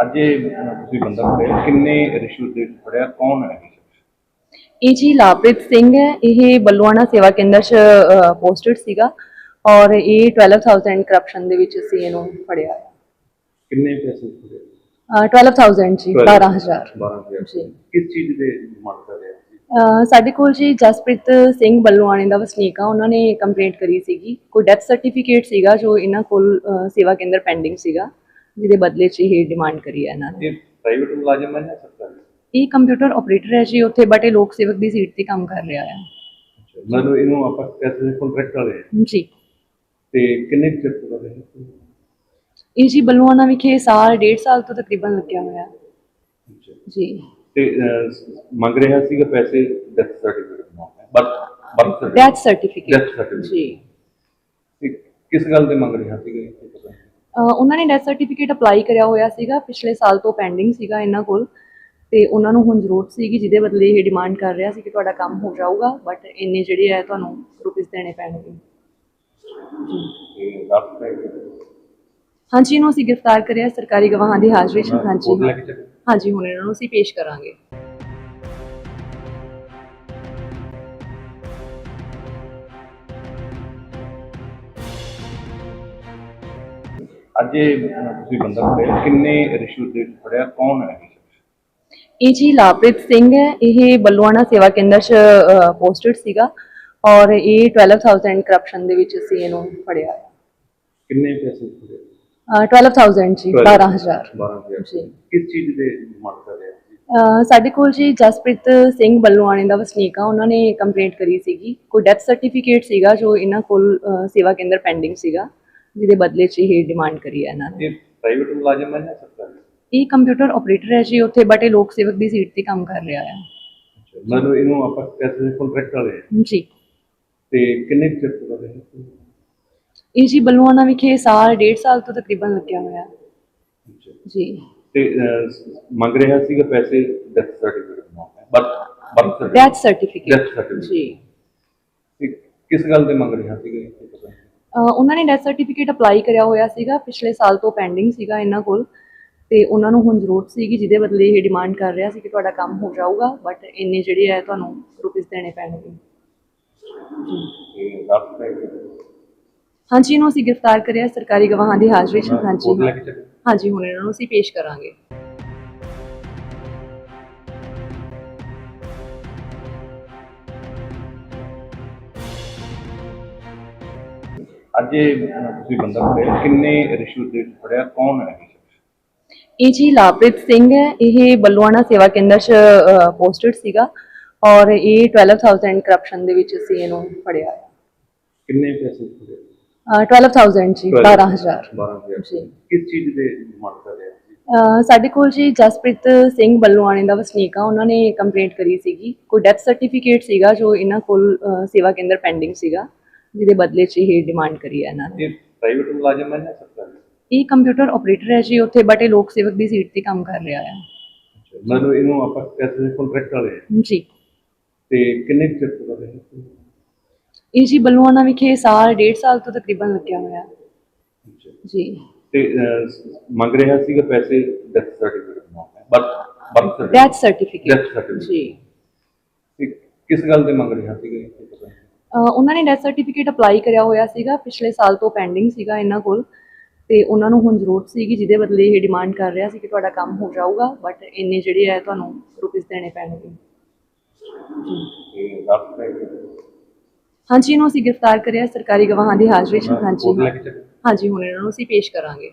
ਅੱਜ ਇਹ ਤੁਸੀਂ ਬੰਦਾ ਫੜਿਆ ਕਿੰਨੇ ਰਿਸ਼ਵਤ ਦੇ ਵਿੱਚ ਫੜਿਆ ਕੌਣ ਹੈ ਇਹ? ਜੀ ਲਾਪ੍ਰਿਤ ਸਿੰਘ ਹੈ ਇਹ ਬੱਲੂਆਣਾ ਸੇਵਾ ਕੇਂਦਰ 'ਚ ਪੋਸਟਡ ਸੀਗਾ ਔਰ ਇਹ 12000 ਕਰਪਸ਼ਨ ਦੇ ਵਿੱਚ ਅਸੀਂ ਇਹਨੂੰ ਫੜਿਆ। ਹੈ ਕਿੰਨੇ ਪੈਸੇ ਫੜੇ? ਅਹ 12000 ਜੀ 12000 12000 ਜੀ। ਕਿਸ ਚੀਜ਼ ਦੇ ਰਿਹਾ ਸੀ? ਅਹ ਸਾਡੇ ਕੋਲ ਜੀ ਜਸਪ੍ਰੀਤ ਸਿੰਘ ਬੱਲੂਆਣੇ ਦਾ ਵਸਨੀਕ ਆ ਉਹਨਾਂ ਨੇ ਕੰਪਲੇਂਟ ਕਰੀ ਸੀਗੀ। ਕੋਈ ਡੈਥ ਸਰਟੀਫਿਕੇਟ ਸੀਗਾ ਜੋ ਇਹਨਾਂ ਕੋਲ ਅਹ, ਸੇਵਾ ਕੇਂਦਰ ਪੈਂਡਿੰਗ ਸੀਗਾ। ਜਿਹਦੇ ਬਦਲੇ 'ਚ ਇਹ ਡਿਮਾਂਡ ਕਰੀ ਹੈ ਇਹਨਾਂ ਨੇ। ਇਹ ਪ੍ਰਾਈਵੇਟ ਮੁਲਾਜ਼ਮ ਹੈ ਜਾਂ ਸਰਕਾਰੀ? ਇਹ ਕੰਪਿਊਟਰ ਆਪਰੇਟਰ ਹੈ ਜੀ ਉੱਥੇ ਬਟ ਇਹ ਲੋਕ ਸੇਵਕ ਦੀ ਸੀਟ ਤੇ ਕੰਮ ਕਰ ਰਿਹਾ ਹੈ। ਮਤਲਬ ਇਹਨੂੰ ਆਪਾਂ ਪੈਸੇ ਕੰਟਰੈਕਟ ਵਾਲੇ। ਜੀ। ਤੇ ਕਿੰਨੇ ਕੁ ਚਿਰ ਤੋਂ ਕਰ ਰਹੇ ਹੋ? ਇਹ ਜੀ ਬੱਲੂਆਣਾ ਵਿਖੇ ਸਾਲ ਡੇਢ ਸਾਲ ਤੋਂ ਤਕਰੀਬਨ ਲੱਗਿਆ ਹੋਇਆ। ਅੱਛਾ। ਜੀ। ਤੇ ਅਹ, ਮੰਗ ਰਿਹਾ ਸੀਗਾ ਪੈਸੇ ਡੈਥ ਸਰਟੀਫਿਕੇਟ ਬਣਾਉਣਾ birth birth death certificate ji. ਕਿਸ ਗੱਲ ਦੇ ਮੰਗ ਰਿਹਾ ਸੀਗਾ ਇਹ? ਉਹਨਾਂ ਨੇ ਡੈਥ ਸਰਟੀਫਿਕੇਟ ਅਪਲਾਈ ਕਰਿਆ ਹੋਇਆ ਸੀਗਾ ਪਿਛਲੇ ਸਾਲ ਤੋਂ ਪੈਂਡਿੰਗ ਸੀਗਾ ਇਹਨਾਂ ਕੋਲ ਤੇ ਉਹਨਾਂ ਨੂੰ ਹੁਣ ਜ਼ਰੂਰਤ ਸੀਗੀ ਜਿਹਦੇ ਬਦਲੇ ਇਹ ਡਿਮਾਂਡ ਕਰ ਰਿਹਾ ਸੀ ਕਿ ਤੁਹਾਡਾ ਕੰਮ ਹੋ ਜਾਊਗਾ ਬਟ ਇੰਨੇ ਜਿਹੜੇ ਹੈ ਤੁਹਾਨੂੰ ਰੁਪੀਸ ਦੇਣੇ ਪੈਣਗੇ। ਹਾਂਜੀ ਇਹਨੂੰ ਅਸੀਂ ਗ੍ਰਿਫਤਾਰ ਕਰਿਆ ਸਰਕਾਰੀ ਗਵਾਹਾਂ ਦੀ ਹਾਜ਼ਰੀ 'ਚ। ਹਾਂਜੀ ਹਾਂਜੀ ਹੁਣ ਇਹਨਾਂ ਨੂੰ ਅਸੀਂ ਪੇਸ਼ ਕਰਾਂਗੇ। ਅੱਜ ਇਹ ਤੁਸੀਂ ਬੰਦਾ ਫੜਿਆ ਕਿੰਨੇ ਰਿਸ਼ਵਤ ਦੇ ਵਿੱਚ ਫੜਿਆ ਕੌਣ ਹੈ ਇਹ? ਜੀ ਲਾਪ੍ਰਿਤ ਸਿੰਘ ਹੈ ਇਹ ਬੱਲੂਆਣਾ ਸੇਵਾ ਕੇਂਦਰ 'ਚ ਪੋਸਟਡ ਸੀਗਾ ਔਰ ਇਹ 12000 ਕਰਪਸ਼ਨ ਦੇ ਵਿੱਚ ਅਸੀਂ ਇਹਨੂੰ ਫੜਿਆ। ਹੈ ਕਿੰਨੇ ਪੈਸੇ ਫੜੇ? ਅਹ 12000 ਜੀ 12000 12000 ਜੀ। ਕਿਸ ਚੀਜ਼ ਦੇ ਮੰਗ ਕਰ ਰਿਹਾ ਸੀ? ਅਹ ਸਾਡੇ ਕੋਲ ਜੀ ਜਸਪ੍ਰੀਤ ਸਿੰਘ ਬੱਲੂਆਣੇ ਦਾ ਵਸਨੀਕ ਆ ਉਹਨਾਂ ਨੇ ਕੰਪਲੇਂਟ ਕਰੀ ਸੀਗੀ। ਕੋਈ ਡੈਥ ਸਰਟੀਫਿਕੇਟ ਸੀਗਾ ਜੋ ਇਹਨਾਂ ਕੋਲ ਅਹ, ਸੇਵਾ ਕੇਂਦਰ ਪੈਂਡਿੰਗ ਸੀਗਾ। ਜਿਹਦੇ ਬਦਲੇ 'ਚ ਇਹ ਡਿਮਾਂਡ ਕਰੀ ਹੈ ਇਹਨਾਂ ਨੇ। ਇਹ ਪ੍ਰਾਈਵੇਟ ਮੁਲਾਜ਼ਮ ਹੈ ਜਾਂ ਸਰਕਾਰੀ? ਇਹ ਕੰਪਿਊਟਰ ਆਪਰੇਟਰ ਹੈ ਜੀ ਉੱਥੇ ਬਟ ਇਹ ਲੋਕ ਸੇਵਕ ਦੀ ਸੀਟ ਤੇ ਕੰਮ ਕਰ ਰਿਹਾ ਹੈ ਮਤਲਬ ਇਹਨੂੰ ਆਪਾਂ ਪੈਸੇ ਕੰਟਰੈਕਟ ਵਾਲੇ। ਜੀ। ਤੇ ਕਿੰਨੇ ਚਿਰ ਤੋਂ ਕਰ ਰਹੇ ਹੋ? ਇਹ ਜੀ ਬੱਲੂਆਣਾ ਵਿਖੇ ਸਾਲ ਡੇਢ ਸਾਲ ਤੋਂ ਤਕਰੀਬਨ ਲੱਗਿਆ ਹੋਇਆ। ਅੱਛਾ। ਜੀ। ਤੇ ਅਹ, ਮੰਗ ਰਿਹਾ ਸੀਗਾ ਪੈਸੇ ਡੈਥ ਸਰਟੀਫਿਕੇਟ ਬਣਾਉਣਾ birth birth death certificate death certificate ji. ਕਿਸ ਗੱਲ ਦੇ ਮੰਗ ਰਿਹਾ ਸੀਗਾ ਇਹ? ਪਤਾ ਨਹੀਂ। ਉਹਨਾਂ ਨੇ ਡੈਥ ਸਰਟੀਫਿਕੇਟ ਅਪਲਾਈ ਕਰਿਆ ਹੋਇਆ ਸੀਗਾ ਪਿਛਲੇ ਸਾਲ ਤੋਂ ਪੈਂਡਿੰਗ ਸੀਗਾ ਇਹਨਾਂ ਕੋਲ ਤੇ ਉਹਨਾਂ ਨੂੰ ਹੁਣ ਜ਼ਰੂਰਤ ਸੀਗੀ ਜਿਹਦੇ ਬਦਲੇ ਇਹ ਡਿਮਾਂਡ ਕਰ ਰਿਹਾ ਸੀ ਕਿ ਤੁਹਾਡਾ ਕੰਮ ਹੋ ਜਾਊਗਾ ਬਟ ਇੰਨੇ ਜਿਹੜੇ ਹੈ ਤੁਹਾਨੂੰ ਰੁਪੀਸ ਦੇਣੇ ਪੈਣਗੇ। ਹਾਂਜੀ ਇਹਨੂੰ ਅਸੀਂ ਗ੍ਰਿਫਤਾਰ ਕਰਿਆ ਸਰਕਾਰੀ ਗਵਾਹਾਂ ਦੀ ਹਾਜ਼ਰੀ 'ਚ। ਹਾਂਜੀ ਹਾਂਜੀ ਹੁਣ ਇਹਨਾਂ ਨੂੰ ਅਸੀਂ ਪੇਸ਼ ਕਰਾਂਗੇ। ਅੱਜ ਇਹ ਅਹ, ਤੁਸੀਂ ਬੰਦਾ ਫੜਿਆ ਕਿੰਨੇ ਰਿਸ਼ਵਤ ਦੇ ਵਿੱਚ ਫੜਿਆ ਕੌਣ ਹੈ ਇਹ ਸ਼ਖਸ? ਇਹ ਜੀ ਲਾਪ੍ਰਿਤ ਸਿੰਘ ਹੈ ਇਹ ਬੱਲੂਆਣਾ ਸੇਵਾ ਕੇਂਦਰ 'ਚ ਪੋਸਟਡ ਸੀਗਾ ਔਰ ਇਹ 12000 ਕਰਪਸ਼ਨ ਦੇ ਵਿੱਚ ਅਸੀਂ ਇਹਨੂੰ ਫੜਿਆ। ਹੈ ਕਿੰਨੇ ਪੈਸੇ ਫੜੇ? ਅਹ 12000 ਜੀ 12000 12000 ਜੀ। ਕਿਸ ਚੀਜ਼ ਦੇ ਮੰਗ ਕਰ ਰਿਹਾ ਸੀ? ਅਹ ਸਾਡੇ ਕੋਲ ਜੀ ਜਸਪ੍ਰੀਤ ਸਿੰਘ ਬੱਲੂਆਣੇ ਦਾ ਵਸਨੀਕ ਆ ਉਹਨਾਂ ਨੇ ਕੰਪਲੇਂਟ ਕਰੀ ਸੀਗੀ। ਕੋਈ ਡੈਥ ਸਰਟੀਫਿਕੇਟ ਸੀਗਾ ਜੋ ਇਹਨਾਂ ਕੋਲ ਅਹ, ਸੇਵਾ ਕੇਂਦਰ ਪੈਂਡਿੰਗ ਸੀਗਾ। ਜਿਹਦੇ ਬਦਲੇ 'ਚ ਇਹ ਡਿਮਾਂਡ ਕਰੀ ਹੈ ਇਹਨਾਂ ਨੇ। ਇਹ ਪ੍ਰਾਈਵੇਟ ਮੁਲਾਜ਼ਮ ਹੈ ਜਾਂ ਸਰਕਾਰੀ? ਇਹ ਕੰਪਿਊਟਰ ਆਪਰੇਟਰ ਹੈ ਜੀ ਉੱਥੇ ਬਟ ਇਹ ਲੋਕ ਸੇਵਕ ਦੀ ਸੀਟ ਤੇ ਕੰਮ ਕਰ ਰਿਹਾ ਹੈ। ਮਤਲਬ ਇਹਨੂੰ ਆਪਾਂ ਪੈਸੇ ਕੰਟਰੈਕਟ ਵਾਲੇ ਹਾਂ। ਜੀ। ਤੇ ਕਿੰਨੇ ਕੁ ਚਿਰ ਤੋਂ ਰਹੇ? ਇਹ ਜੀ ਬੱਲੂਆਣਾ ਵਿਖੇ ਸਾਲ ਡੇਢ ਸਾਲ ਤੋਂ ਤਕਰੀਬਨ ਲੱਗਿਆ ਹੋਇਆ। ਜੀ। ਤੇ ਅਹ, ਮੰਗ ਰਿਹਾ ਸੀਗਾ ਪੈਸੇ ਡੈਥ ਸਰਟੀਫਿਕੇਟ ਬਣਾਉਣਾ birth birth death certificate death certificate ji. ਕਿਸ ਗੱਲ ਦੇ ਮੰਗ ਰਿਹਾ ਸੀਗਾ ਇਹ ਉਹਨਾਂ ਨੇ ਡੈਥ ਸਰਟੀਫਿਕੇਟ ਅਪਲਾਈ ਕਰਿਆ ਹੋਇਆ ਸੀਗਾ ਪਿਛਲੇ ਸਾਲ ਤੋਂ ਪੈਂਡਿੰਗ ਸੀਗਾ ਇਹਨਾਂ ਕੋਲ। ਤੇ ਉਹਨਾਂ ਨੂੰ ਹੁਣ ਜ਼ਰੂਰਤ ਸੀਗੀ ਜਿਹਦੇ ਬਦਲੇ ਇਹ ਡਿਮਾਂਡ ਕਰ ਰਿਹਾ ਸੀ ਕਿ ਤੁਹਾਡਾ ਕੰਮ ਹੋ ਜਾਊਗਾ ਬਟ ਇੰਨੇ ਜਿਹੜੇ ਹੈ ਤੁਹਾਨੂੰ ਰੁਪੀਸ ਦੇਣੇ ਪੈਣਗੇ। ਹਾਂਜੀ ਇਹਨੂੰ ਅਸੀਂ ਗ੍ਰਿਫਤਾਰ ਕਰਿਆ ਸਰਕਾਰੀ ਗਵਾਹਾਂ ਦੀ ਹਾਜ਼ਰੀ 'ਚ। ਹਾਂਜੀ ਹੁਣ ਇਹਨਾਂ ਨੂੰ ਅਸੀਂ ਪੇਸ਼ ਕਰਾਂਗੇ।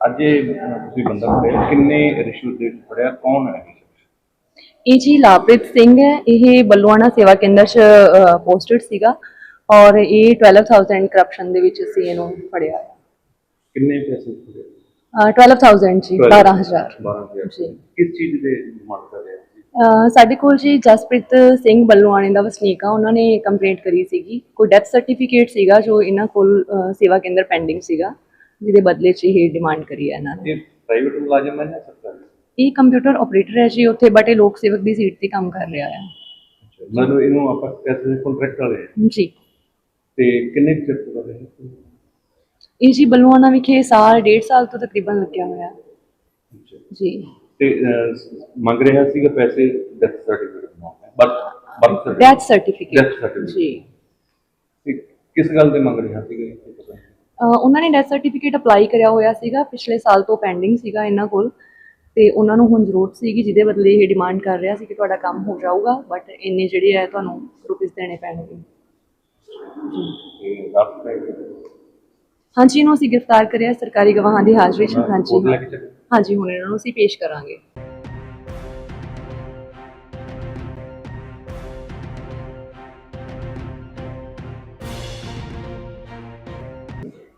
ਅੱਜ ਇਹ ਤੁਸੀਂ ਬੰਦਾ ਫੜਿਆ ਕਿੰਨੇ ਰਿਸ਼ਵਤ ਦੇ ਵਿੱਚ ਫੜਿਆ ਕੌਣ ਹੈ ਇਹ ਜੀ ਲਾਪ੍ਰਿਤ ਸਿੰਘ ਹੈ ਇਹ ਬੱਲੂਆਣਾ ਸੇਵਾ ਕੇਂਦਰ 'ਚ ਪੋਸਟਡ ਸੀਗਾ ਔਰ ਇਹ 12000 ਕਰਪਸ਼ਨ ਦੇ ਵਿੱਚ ਅਸੀਂ ਇਹਨੂੰ ਫੜਿਆ। ਹੈ ਕਿੰਨੇ ਪੈਸੇ ਫੜੇ ਅਹ 12000 ਜੀ 12000 12000 ਜੀ। ਕਿਸ ਚੀਜ਼ ਦੇ ਰਿਹਾ ਸੀ? ਅਹ ਸਾਡੇ ਕੋਲ ਜੀ ਜਸਪ੍ਰੀਤ ਸਿੰਘ ਬੱਲੂਆਣੇ ਦਾ ਵਸਨੀਕ ਆ ਉਹਨਾਂ ਨੇ ਕੰਪਲੇਂਟ ਕਰੀ ਸੀਗੀ। ਕੋਈ ਡੈਥ ਸਰਟੀਫਿਕੇਟ ਸੀਗਾ ਜੋ ਇਹਨਾਂ ਕੋਲ ਅਹ, ਸੇਵਾ ਕੇਂਦਰ ਪੈਂਡਿੰਗ ਸੀਗਾ। ਜਿਹਦੇ ਬਦਲੇ 'ਚ ਇਹ ਡਿਮਾਂਡ ਕਰੀ ਹੈ ਇਹਨਾਂ ਨੇ। ਇਹ ਪ੍ਰਾਈਵੇਟ ਮੁਲਾਜ਼ਮ ਹੈ ਜਾਂ ਸਰਕਾਰੀ? ਇਹ ਕੰਪਿਊਟਰ ਆਪਰੇਟਰ ਹੈ ਜੀ ਉੱਥੇ ਬਟ ਇਹ ਲੋਕ ਸੇਵਕ ਦੀ ਸੀਟ ਤੇ ਕੰਮ ਕਰ ਰਿਹਾ ਹੈ ਮਤਲਬ ਇਹਨੂੰ ਆਪਾਂ ਕਹਿੰਦੇ ਕੰਟਰੈਕਟ ਵਾਲੇ ਆ। ਜੀ। ਤੇ ਕਿੰਨੇ ਕੁ ਚਿਰ ਤੋਂ ਰਹੇ ਇਹ ਜੀ ਬਲੂਆਣਾ ਵਿਖੇ ਸਾਲ ਡੇਢ ਸਾਲ ਤੋਂ ਤਕਰੀਬਨ ਲੱਗਿਆ ਹੋਇਆ। ਜੀ। ਤੇ ਅਹ, ਮੰਗ ਰਿਹਾ ਸੀਗਾ ਪੈਸੇ ਡੈਥ ਸਰਟੀਫਿਕੇਟ ਬਣਾਉਣਾ birth birth death certificate ji. ਕਿਸ ਗੱਲ ਤੇ ਮੰਗ ਰਿਹਾ ਸੀਗਾ ਇਹ ਪਤਾ ਨਹੀਂ। ਉਹਨਾਂ ਨੇ ਡੈਥ ਸਰਟੀਫਿਕੇਟ ਅਪਲਾਈ ਕਰਿਆ ਹੋਇਆ ਸੀਗਾ ਪਿਛਲੇ ਸਾਲ ਤੋਂ ਪੈਂਡਿੰਗ ਸੀਗਾ ਇਹਨਾਂ ਕੋਲ ਤੇ ਉਹਨਾਂ ਨੂੰ ਹੁਣ ਜ਼ਰੂਰਤ ਸੀਗੀ ਜਿਹਦੇ ਬਦਲੇ ਇਹ ਡਿਮਾਂਡ ਕਰ ਰਿਹਾ ਸੀ ਕਿ ਤੁਹਾਡਾ ਕੰਮ ਹੋ ਜਾਊਗਾ ਬਟ ਇੰਨੇ ਜਿਹੜੇ ਆ ਤੁਹਾਨੂੰ ਰੁਪੀਸ ਦੇਣੇ ਪੈਣਗੇ। ਹਾਂਜੀ ਇਹਨੂੰ ਅਸੀਂ ਗ੍ਰਿਫਤਾਰ ਕਰਿਆ ਸਰਕਾਰੀ ਗਵਾਹਾਂ ਦੀ ਹਾਜ਼ਰੀ 'ਚ। ਹਾਂਜੀ ਹਾਂ। ਹਾਂਜੀ ਹੁਣ ਇਹਨਾਂ ਨੂੰ ਅਸੀਂ ਪੇਸ਼ ਕਰਾਂਗੇ।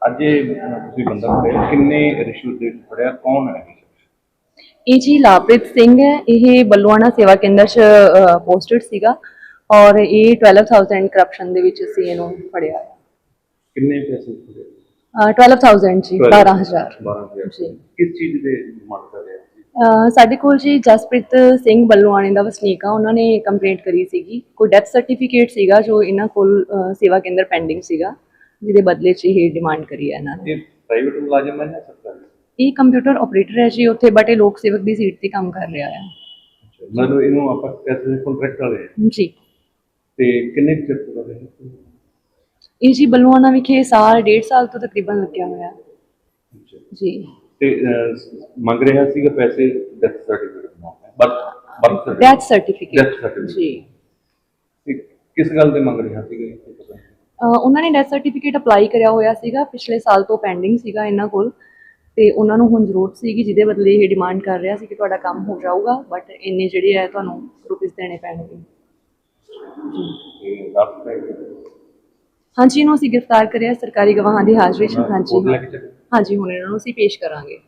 ਅੱਜ ਇਹ ਤੁਸੀਂ ਬੰਦਾ ਫੜਿਆ ਕਿੰਨੇ ਰਿਸ਼ਵਤ ਦੇ ਵਿੱਚ ਫੜਿਆ ਕੌਣ ਹੈ ਇਹ? ਜੀ ਲਾਪ੍ਰਿਤ ਸਿੰਘ ਹੈ ਇਹ ਬੱਲੂਆਣਾ ਸੇਵਾ ਕੇਂਦਰ 'ਚ ਪੋਸਟਡ ਸੀਗਾ ਔਰ ਇਹ 12000 ਕਰਪਸ਼ਨ ਦੇ ਵਿੱਚ ਅਸੀਂ ਇਹਨੂੰ ਫੜਿਆ। ਹੈ ਕਿੰਨੇ ਪੈਸੇ ਫੜੇ? ਅਹ 12000 ਜੀ 12000 12000 ਜੀ। ਕਿਸ ਚੀਜ਼ ਦੇ ਮੰਗ ਕਰ ਰਿਹਾ ਸੀ? ਅਹ ਸਾਡੇ ਕੋਲ ਜੀ ਜਸਪ੍ਰੀਤ ਸਿੰਘ ਬੱਲੂਆਣੇ ਦਾ ਵਸਨੀਕ ਆ ਉਹਨਾਂ ਨੇ ਕੰਪਲੇਂਟ ਕਰੀ ਸੀਗੀ। ਕੋਈ ਡੈਥ ਸਰਟੀਫਿਕੇਟ ਸੀਗਾ ਜੋ ਇਹਨਾਂ ਕੋਲ ਅਹ, ਸੇਵਾ ਕੇਂਦਰ ਪੈਂਡਿੰਗ ਸੀਗਾ। ਜਿਹਦੇ ਬਦਲੇ 'ਚ ਇਹ ਡਿਮਾਂਡ ਕਰੀ ਹੈ ਇਹਨਾਂ ਨੇ। ਇਹ ਪ੍ਰਾਈਵੇਟ ਮੁਲਾਜ਼ਮ ਹੈ ਜਾਂ ਸਰਕਾਰੀ? ਇਹ ਕੰਪਿਊਟਰ ਆਪਰੇਟਰ ਹੈ ਜੀ ਉੱਥੇ ਬਟ ਇਹ ਲੋਕ ਸੇਵਕ ਦੀ ਸੀਟ ਤੇ ਕੰਮ ਕਰ ਰਿਹਾ ਹੈ ਮਤਲਬ ਇਹਨੂੰ ਆਪਾਂ ਕਹਿੰਦੇ ਕੰਟਰੈਕਟ ਵਾਲੇ ਆ। ਜੀ। ਤੇ ਕਿੰਨੇ ਕੁ ਚਿਰ ਤੋਂ ਰਹੇ ਇਹ ਜੀ ਬੱਲੂਆਣਾ ਵਿਖੇ ਸਾਲ ਡੇਢ ਸਾਲ ਤੋਂ ਤਕਰੀਬਨ ਲੱਗਿਆ ਹੋਇਆ। ਜੀ। ਤੇ ਅਹ, ਮੰਗ ਰਿਹਾ ਸੀਗਾ ਪੈਸੇ ਡੈਥ ਸਰਟੀਫਿਕੇਟ ਬਣਾਉਣਾ birth birth death certificate ji. ਕਿਸ ਗੱਲ ਤੇ ਮੰਗ ਰਿਹਾ ਸੀਗਾ ਇਹ ਉਹਨਾਂ ਨੇ ਡੈਥ ਸਰਟੀਫਿਕੇਟ ਅਪਲਾਈ ਕਰਿਆ ਹੋਇਆ ਸੀਗਾ ਪਿਛਲੇ ਸਾਲ ਤੋਂ ਪੈਂਡਿੰਗ ਸੀਗਾ ਇਹਨਾਂ ਕੋਲ ਤੇ ਉਹਨਾਂ ਨੂੰ ਹੁਣ ਜ਼ਰੂਰਤ ਸੀਗੀ ਜਿਹਦੇ ਬਦਲੇ ਇਹ ਡਿਮਾਂਡ ਕਰ ਰਿਹਾ ਸੀ ਕਿ ਤੁਹਾਡਾ ਕੰਮ ਹੋ ਜਾਊਗਾ ਬਟ ਇੰਨੇ ਜਿਹੜੇ ਆ ਤੁਹਾਨੂੰ ਰੁਪੀਸ ਦੇਣੇ ਪੈਣਗੇ। ਹਾਂਜੀ ਇਹਨੂੰ ਅਸੀਂ ਗ੍ਰਿਫਤਾਰ ਕਰਿਆ ਸਰਕਾਰੀ ਗਵਾਹਾਂ ਦੀ ਹਾਜ਼ਰੀ 'ਚ। ਹਾਂ। ਹਾਂਜੀ ਹੁਣ ਇਹਨਾਂ ਨੂੰ ਅਸੀਂ ਪੇਸ਼ ਕਰਾਂਗੇ।